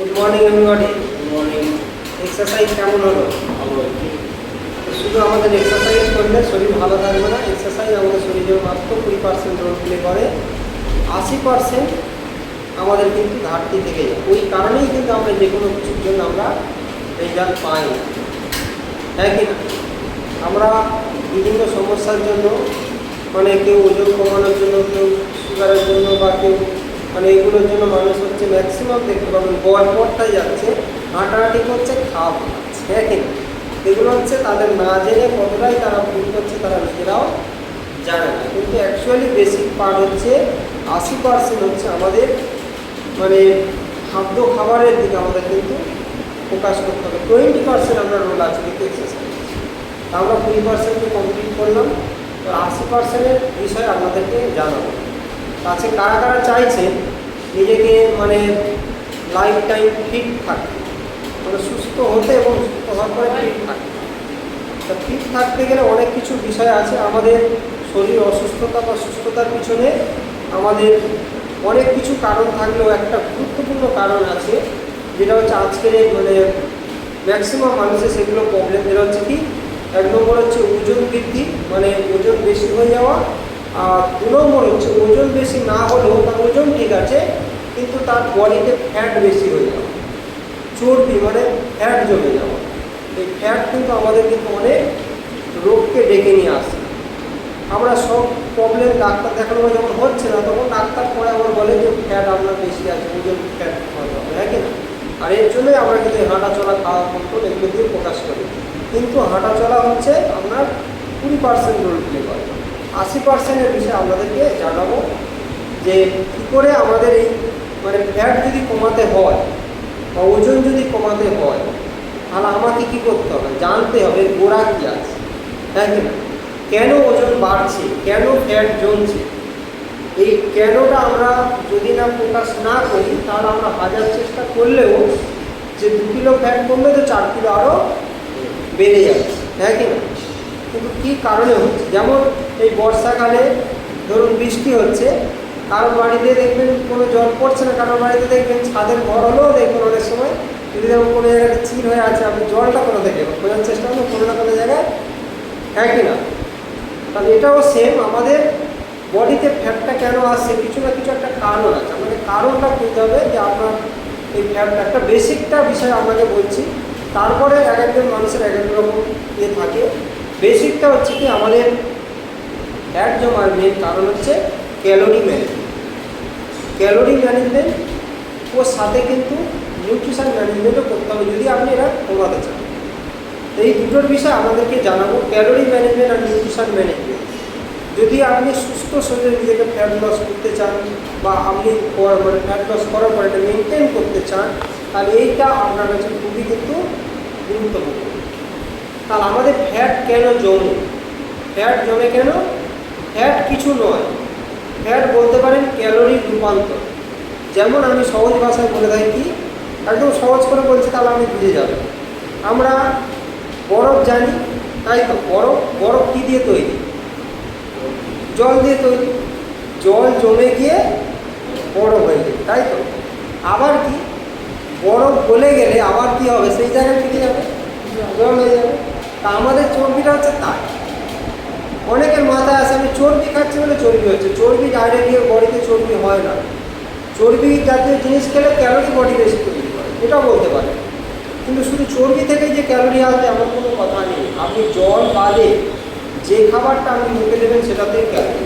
Good morning everybody good morning exercise কেমন হলো? ভালো শুধু আমাদের এক্সারসাইজ করলে শরীর ভালো থাকবে না এক্সারসাইজ আমাদের শরীরে মাত্র কুড়ি পার্সেন্ট রোল প্লে করে। আশি পার্সেন্ট আমাদের কিন্তু ঘাটতি থেকে যায়। ওই কারণেই কিন্তু আমরা যে কোনো কিছুর জন্য আমরা রেজাল্ট পাই না। তাই কি আমরা বিভিন্ন সমস্যার জন্য মানে কেউ ওজন কমানোর জন্য কেউ সুগারের জন্য বা কেউ মানে এগুলোর জন্য মানুষ হচ্ছে ম্যাক্সিমাম দেখতে পাবেন গড়পড়টাই যাচ্ছে, হাঁটাহাঁটি করছে, খাওয়া খাচ্ছে হ্যাঁ এগুলো হচ্ছে তাদের না জেনে কতটাই তারা ভুল করছে তারা নিজেরাও জানে না। কিন্তু অ্যাকচুয়ালি বেসিক পার্ট হচ্ছে, আশি পার্সেন্ট হচ্ছে আমাদের মানে খাদ্য খাবারের দিকে আমাদের কিন্তু ফোকাস করতে হবে। টোয়েন্টি পার্সেন্ট আমরা রোল আছে কিন্তু এক্সারসাইজ আমরা কুড়ি পার্সেন্টকে কমপ্লিট করলাম তো আশি পার্সেন্টের বিষয়ে আপনাদেরকে জানাব। কাছে কারা কারা চাইছেন নিজেকে মানে লাইফ টাইম ফিট থাকে। মানে সুস্থ হতে এবং সুস্থ হওয়ার পরে ফিট থাকতে তা ফিট থাকতে গেলে অনেক কিছু বিষয় আছে। আমাদের শরীর অসুস্থতা বা সুস্থতার পিছনে আমাদের অনেক কিছু কারণ থাকলেও একটা গুরুত্বপূর্ণ কারণ আছে, যেটা হচ্ছে আজকের মানে ম্যাক্সিমাম মানুষের সেগুলো প্রবলেম যেটা হচ্ছে কি, এক নম্বর হচ্ছে ওজন বৃদ্ধি। মানে ওজন বেশি হয়ে যাওয়া দু নম্বর হচ্ছে, ওজন বেশি না হলেও তার ওজন ঠিক আছে, কিন্তু তার বডিতে ফ্যাট বেশি হয়ে যাওয়া চর্বি মানে ফ্যাট জমে যাওয়া এই ফ্যাট কিন্তু আমাদের কিন্তু অনেক রোগকে ডেকে নিয়ে আসে। আমরা সব প্রবলেম ডাক্তার দেখানো যখন হচ্ছে না, তখন ডাক্তার পরে আবার বলে যে ফ্যাট আপনার বেশি আছে, ওজন ফ্যাট হবে হ্যাঁ কি না? আর এর জন্যই আমরা কিন্তু এই হাঁটা চলা খাওয়া কন্ট্রোল এগুলো দিয়ে প্রকাশ করি। কিন্তু হাঁটা চলা হচ্ছে আপনার কুড়ি পার্সেন্ট রোল প্লে করে। আশি পার্সেন্টের বিষয়ে আপনাদেরকে জানাব যে কী করে আমাদের এই মানে ফ্যাট যদি কমাতে হয় বা ওজন যদি কমাতে হয়, তাহলে আমাকে কী করতে হবে? জানতে হবে গোড়া কী আছে, তাই কি না? কেন ওজন বাড়ছে? কেন ফ্যাট জমছে? এই কেনটা আমরা যদি না প্রকাশ না করি, তাহলে আমরা হাজার চেষ্টা করলেও যে দু কিলো ফ্যাট কমবে তো চার কিলো আরও বেড়ে যাচ্ছে হ্যাঁ কি না? কিন্তু কী কারণে হচ্ছে যেমন এই বর্ষাকালে ধরুন বৃষ্টি হচ্ছে কারোর বাড়িতে দেখবেন কোনো জল পড়ছে না কারোর বাড়িতে দেখবেন ছাদের ঘর হলেও দেখবেন অনেক সময় যদি যেমন কোনো জায়গায় চির হয়ে আছে, আপনি জলটা কোনো থেকে খোঁজার চেষ্টা করবেন কোনো না কোনো জায়গায় হ্যাঁ কি না? তাহলে এটাও সেম আমাদের বডিতে ফ্যাটটা কেন আসছে, কিছু না কিছু একটা কারণ আছে। আমাদের কারণটা খুঁজতে হবে যে আপনার এই ফ্যাটটা একটা বেসিকটা বিষয় আপনাকে বলছি, তারপরে এক একজন মানুষের এক এক রকম ইয়ে থাকে। বেসিকটা হচ্ছে কি আমাদের ফ্যাট জমার মেন কারণ হচ্ছে ক্যালোরি ম্যানেজমেন্ট। ক্যালোরি ম্যানেজমেন্ট ওর সাথে কিন্তু নিউট্রিশন ম্যানেজমেন্টও করতে হবে, যদি আপনি এটা কমাতে চান। তো এই দুটোর বিষয়ে আমাদেরকে জানাব, ক্যালোরি ম্যানেজমেন্ট আর নিউট্রিশন ম্যানেজমেন্ট। যদি আপনি সুস্থ শরীরে নিজেকে ফ্যাট লস করতে চান বা আপনি মানে ফ্যাট লস করার পর এটা মেনটেন করতে চান, তাহলে এইটা আপনার কাছে খুবই কিন্তু গুরুত্বপূর্ণ। তাহলে আমাদের ফ্যাট কেন জমে? ফ্যাট জমে কেন? ফ্যাট কিছু নয়। ফ্যাট বলতে পারেন ক্যালোরির রূপান্তর। যেমন আমি সহজ ভাষায় বলে থাকি একদম সহজ করে বলছি তাহলে আপনি বুঝে যাবেন আমরা বরফ জানি, তাই তো? বরফ বরফ কী দিয়ে তৈরি? জল দিয়ে তৈরি। জল জমে গিয়ে বরফ হয়ে যায় তাই তো? আবার কি? বরফ গলে গেলে আবার কি হবে? সেই জায়গায় থেকে যাবে? জল হয়ে যাবে। তা আমাদের চর্বিটা হচ্ছে তাই। অনেকের মাথায় আসে, আমি চর্বি খাচ্ছি বলে চর্বি হচ্ছে। চর্বি ডাইরেক্ট গিয়ে বডিতে চর্বি হয় না। চর্বি জাতীয় জিনিস খেলে ক্যালোরি বডি বেশি তৈরি করে, এটাও বলতে পারে কিন্তু শুধু চর্বি থেকে যে ক্যালোরি আসবে এমন কোনো কথা নেই। আপনি জল বাদে যে খাবারটা আপনি মুখে দেবেন সেটাতেই ক্যালোরি।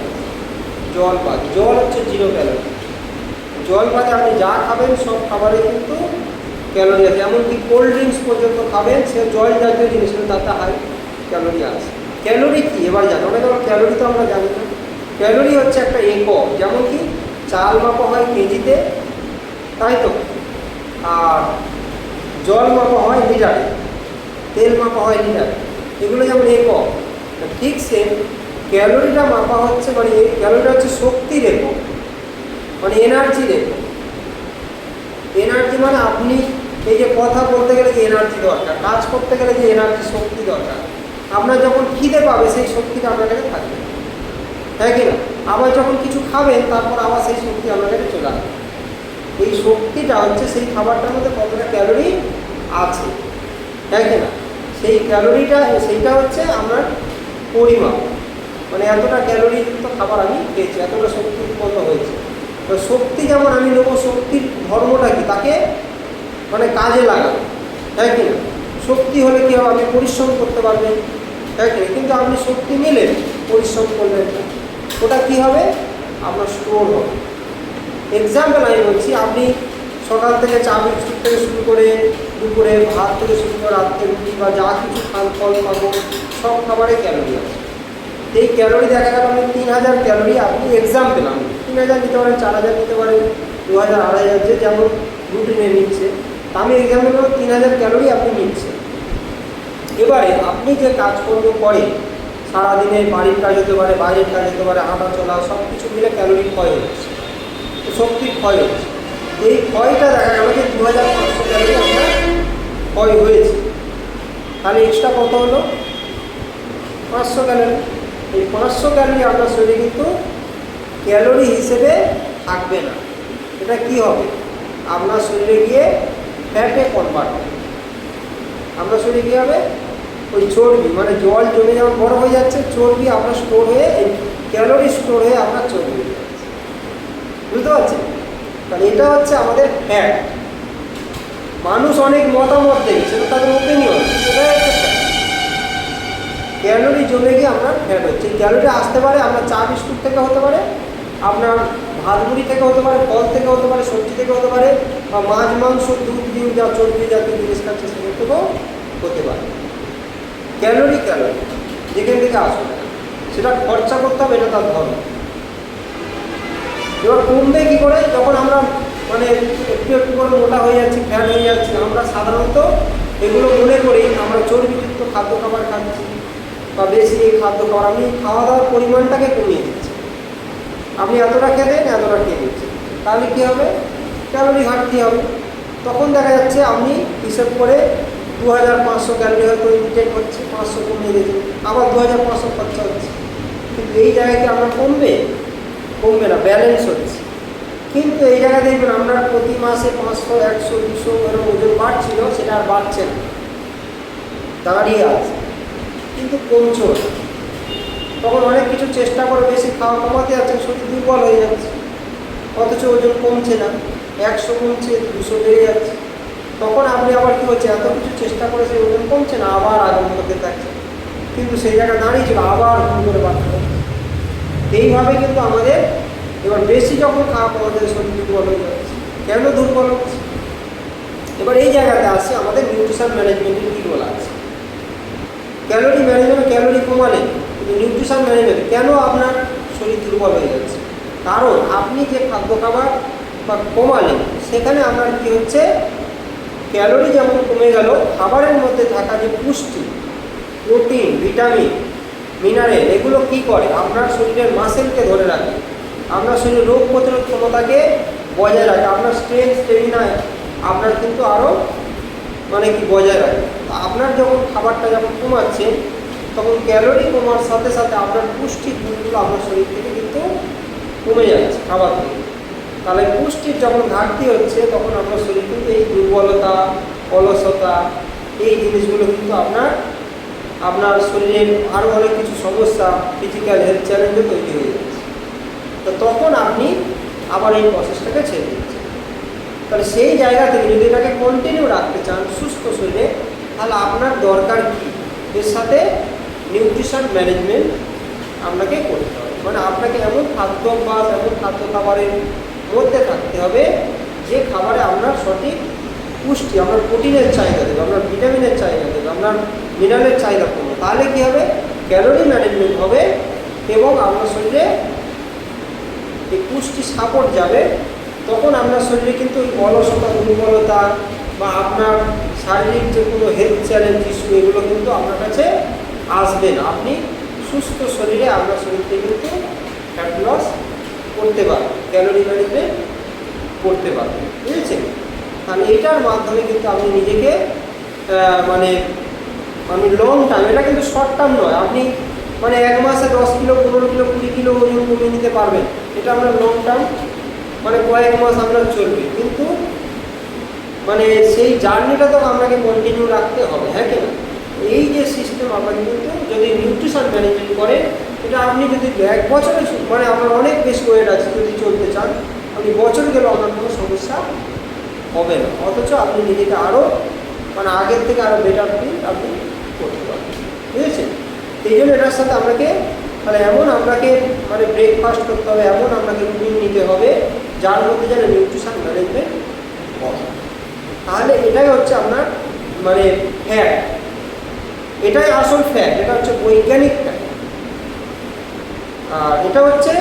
জল বাদে, জল হচ্ছে জিরো ক্যালোরি। জল বাদে আপনি যা খাবেন সব খাবারে কিন্তু ক্যালোরি আছে এমনকি কোল্ড ড্রিঙ্কস পর্যন্ত খাবেন, সে জল জাতীয় জিনিস তাতে হাই ক্যালোরি আছে। ক্যালোরি কি? এবার জানো অনেক আমার ক্যালোরি তো আমরা জানি না। ক্যালোরি হচ্ছে একটা একক যেমন কি চাল মাপা হয় কেজিতে, তাই তো? আর জল মাপা হয় লিটারে, তেল মাপা হয় লিটারে। এগুলো যেমন একক ঠিক সেম ক্যালোরিটা মাপা হচ্ছে মানে ক্যালোরিটা হচ্ছে শক্তির একক মানে এনার্জির একক এনার্জি মানে আপনি এই যে কথা বলতে গেলে যে এনার্জি দরকার, কাজ করতে গেলে যে এনার্জি শক্তি দরকার, আপনার যখন খিদে পাবে সেই শক্তিটা আপনার কাছে থাকবে। হ্যাঁ কি না? আবার যখন কিছু খাবেন, তারপর আবার সেই শক্তি আপনার কাছে চলে আসবে। এই শক্তিটা হচ্ছে সেই খাবারটার মধ্যে কতটা ক্যালোরি আছে। তাই কি না? সেই ক্যালোরিটা সেইটা হচ্ছে আমার পরিমাপ। মানে এতটা ক্যালোরিযুক্ত খাবার আমি খেয়েছি, এতটা শক্তি উৎপন্ন হয়েছে। তো শক্তি যেমন আমি নেব, শক্তির ধর্মটা কি? তাকে মানে কাজে লাগাবো তাই কি না? শক্তি হলে কি হবে? আপনি পরিশ্রম করতে পারবেন, তাই কি কিন্তু আপনি শক্তি নিলেন পরিশ্রম করলেন না। ওটা কী হবে? আপনার স্টোর হবে। এক্সাম্পল আমি বলছি, আপনি সকাল থেকে চা বিস্কুট থেকে শুরু করে দুপুরে ভাত থেকে শুরু করে রাত্রে রুটি বা যা কিছু খান, ফল পাবো সব খাবারে ক্যালোরি আছে। এই ক্যালোরি দেখা গেল আপনি তিন হাজার ক্যালোরি আপনি এক্সাম পেলাম তিন হাজার নিতে পারেন, চার হাজার নিতে পারেন, দু হাজার, আড়াই হাজার যেমন রুটিনে নিচ্ছে। আমি এক্সাম পেলাম তিন হাজার ক্যালোরি আপনি নিচ্ছেন। এবারে আপনি যে কাজকর্ম করেন, সারাদিনে বাড়ির কাজ হতে পারে, বাইরের কাজ হতে পারে, হাঁটা চলা সব কিছু মিলে ক্যালোরি ক্ষয় হচ্ছে। শক্তির ক্ষয় হচ্ছে। এই ক্ষয়টা দেখা গেল যে দু হাজার পাঁচশো ক্যালোরি আপনার ক্ষয় হয়েছে। তাহলে এক্সট্রা কত হলো? পাঁচশো ক্যালোরি। এই পাঁচশো ক্যালোরি আপনার শরীরে কিন্তু ক্যালোরি হিসেবে থাকবে না। এটা কি হবে? আপনার শরীরে গিয়ে ফ্যাটে কনভার্ট হবে আপনার শরীরে কী হবে? ওই চর্বি মানে জল জমে যেমন বড় হয়ে যাচ্ছে, চর্বি আপনার স্টোর হয়ে, এই ক্যালোরি স্টোর হয়ে আপনার চর্বি হয়ে যাচ্ছে বুঝতে পারছেন? তাহলে এটা হচ্ছে আমাদের ফ্যাট মানুষ অনেক মতামত দেবে সেটা তাদের হচ্ছে ফ্যাট ক্যালোরি জমে গিয়ে আপনার ফ্যাট হচ্ছে ক্যালোরি আসতে পারে আপনার চা বিস্কুট থেকে হতে পারে আপনার ভাত মুড়ি থেকে হতে পারে ফল থেকে হতে পারে, সবজি থেকে হতে পারে, বা মাছ, মাংস, দুধ, ডিম যা চর্বি জাতীয় জিনিস খাচ্ছে সেগুলো থেকেও হতে পারে। ক্যালোরি ক্যালোরি যেখান থেকে আসবে। সেটা খরচা করতে হবে, এটা তার ধর্ম। এবার কমবে কী করে? যখন আমরা মানে একটু একটু করে মোটা হয়ে যাচ্ছি ফ্যাট হয়ে যাচ্ছি, আমরা সাধারণত এগুলো মনে করি, আমরা চর্বিযুক্ত খাদ্য খাবার খাচ্ছি, বা বেশি খাদ্য খাবার আমি খাওয়া দাওয়ার পরিমাণটাকে কমিয়ে দিচ্ছি। আপনি এতটা খেলেন এতটা খেয়ে দিচ্ছেন তাহলে কী হবে? ক্যালোরি ঘাটতি হবে। তখন দেখা যাচ্ছে আপনি হিসেব করে দু হাজার পাঁচশো ক্যালোরি হয়তো ইনটেক হচ্ছে, পাঁচশো কমিয়ে দিয়েছে। আবার দু হাজার পাঁচশো খরচা হচ্ছে। কিন্তু এই জায়গায় কি আপনার কমবে? কমবে না ব্যালেন্স হচ্ছে। কিন্তু এই জায়গায় দেখবেন আমরা প্রতি মাসে পাঁচশো, একশো, দুশো এরকম ওজন বাড়ছিল, সেটা আর বাড়ছে না। দাঁড়িয়ে আছে। কিন্তু কমছো না তখন অনেক কিছু চেষ্টা করে বেশি খাওয়া কমাতে যাচ্ছে শরীর দুর্বল হয়ে যাচ্ছে। অথচ ওজন কমছে না, একশো কমছে, দুশো বেড়ে যাচ্ছে। তখন আপনি আবার কী হচ্ছে, এত কিছু চেষ্টা করে সেই ওজন কমছে না, আবার আগের মধ্যে থাকছে। কিন্তু সেই জায়গায় দাঁড়িয়েছিল আবার ভুল করে বাড়তে হচ্ছে এইভাবে কিন্তু আমাদের এবার বেশি যখন খাওয়া আমাদের শরীর দুর্বল হয়ে যাচ্ছে। কেন দুর্বল হচ্ছে? এবার এই জায়গাতে আসছে, আমাদের নিউট্রিশন ম্যানেজমেন্টের কী বলা আছে? ক্যালোরি ম্যানেজমেন্ট ক্যালোরি কমালে নিউট্রিশন ম্যানেজমেন্ট কেন আপনার শরীর দুর্বল হয়ে যাচ্ছে? কারণ আপনি যে খাদ্য খাবার বা কমালেন, সেখানে আপনার কী হচ্ছে? ক্যালোরি যেমন কমে গেল, খাবারের মধ্যে থাকা যে পুষ্টি, প্রোটিন, ভিটামিন, মিনারেল, এগুলো কি করে? আপনার শরীরের মাসেলকে ধরে রাখে। আপনার শরীরের রোগ প্রতিরোধ ক্ষমতাকে বজায় রাখে। আপনার স্ট্রেংথ স্টেমিনা আপনার কিন্তু আরও মানে কি বজায় রাখে। আপনার যখন খাবারটা যখন কমাচ্ছে তখন ক্যালোরি কমার সাথে সাথে আপনার পুষ্টি গুণগুলো আপনার শরীর থেকে কিন্তু কমে যাচ্ছে, খাবার থেকে। তাহলে পুষ্টির যখন ঘাটতি হচ্ছে, তখন আপনার শরীর কিন্তু এই দুর্বলতা, অলসতা, এই জিনিসগুলো কিন্তু আপনার আপনার শরীরের আরও অনেক কিছু সমস্যা ফিজিক্যাল হেলথ চ্যালেঞ্জও তৈরি হয়ে যাচ্ছে। তো তখন আপনি আবার এই প্রসেসটাকে ছেড়ে দিচ্ছেন। তাহলে সেই জায়গা থেকে যদি এটাকে কন্টিনিউ রাখতে চান সুস্থ শরীরে, তাহলে আপনার দরকার কী? এর সাথে নিউট্রিশন ম্যানেজমেন্ট আপনাকে করতে হবে। মানে আপনাকে এমন খাদ্য খাদ্যাভ্যাস এমন খাদ্য খাবারের মধ্যে থাকতে হবে যে খাবারে আপনার সঠিক পুষ্টি, আপনার প্রোটিনের চাহিদা দেবে, আপনার ভিটামিনের চাহিদা দেবে, আপনার মিনারেলের চাহিদা কমবে। তাহলে কী হবে? ক্যালোরি ম্যানেজমেন্ট হবে এবং আপনার শরীরে এই পুষ্টি সাপোর্ট যাবে, তখন আপনার শরীরে কিন্তু ওই অলসতা, দুর্বলতা বা আপনার শারীরিক যে কোনো হেলথ চ্যালেঞ্জ ইস্যু এগুলো কিন্তু আপনার কাছে আসবে না আপনি সুস্থ শরীরে আপনার শরীরকে কিন্তু ফ্যাট লস করতে পারবেন ক্যালোরি ম্যানেজমেন্ট করতে পারবেন, বুঝেছেন? তাহলে এটার মাধ্যমে কিন্তু আপনি নিজেকে মানে মানে লং টার্ম এটা কিন্তু শর্ট টার্ম নয়। আপনি মানে এক মাসে দশ কিলো, পনেরো কিলো, কুড়ি কিলো ওজন কমিয়ে নিতে পারবেন। এটা আপনার লং টার্ম মানে কয়েক মাস আপনার চলবে। কিন্তু মানে সেই জার্নিটা তো আপনাকে কন্টিনিউ রাখতে হবে হ্যাঁ কি না? এই যে সিস্টেম আপনাকে কিন্তু যদি নিউট্রিশন ম্যানেজমেন্ট করে, এটা আপনি যদি এক বছরে মানে আপনার অনেক বেশি ওয়েট আছে যদি চলতে চান, আপনি বছর গেলেও আপনার কোনো সমস্যা হবে না। অথচ আপনি নিজেকে আরও মানে আগের থেকে আরও বেটার ফিল আপনি করতে পারবেন। বুঝেছেন? এই জন্য এটার সাথে আপনাকে মানে এমন আপনাকে মানে ব্রেকফাস্ট করতে হবে, এমন আপনাকে রুটিন নিতে হবে, যার মধ্যে যেন নিউট্রিশন ম্যানেজমেন্ট হয় তাহলে এটাই হচ্ছে আপনার মানে ফ্যাট এটাই আসল ফ্যাট এটা হচ্ছে বৈজ্ঞানিক আর এটা হচ্ছে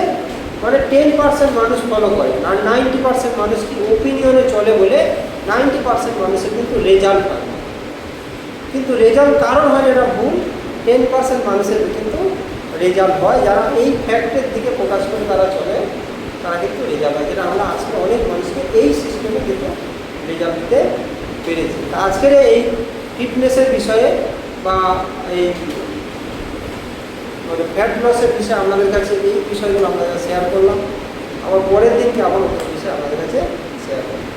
মানে টেন পার্সেন্ট মানুষ ফলো করে, আর নাইনটি পার্সেন্ট মানুষ কি ওপিনিয়নে চলে বলে নাইনটি পার্সেন্ট মানুষের কিন্তু রেজাল্ট হয় কিন্তু রেজাল্ট কারণ হয় এটা ভুল। টেন পার্সেন্ট মানুষের কিন্তু রেজাল্ট হয়। যারা এই ফ্যাক্টের দিকে ফোকাস করে তারা চলে, তারা কিন্তু রেজাল্ট হয় যেটা আমরা আজকে অনেক মানুষকে এই সিস্টেমে কিন্তু রেজাল্ট দিতে পেরেছি। আজকের এই ফিটনেসের বিষয়ে বা এই মানে ফ্যাট লসের বিষয়ে আপনাদের কাছে এই বিষয়গুলো আপনাদের শেয়ার করলাম। আবার পরের দিনকে আবার ওটার বিষয়ে আপনাদের কাছে শেয়ার করলাম।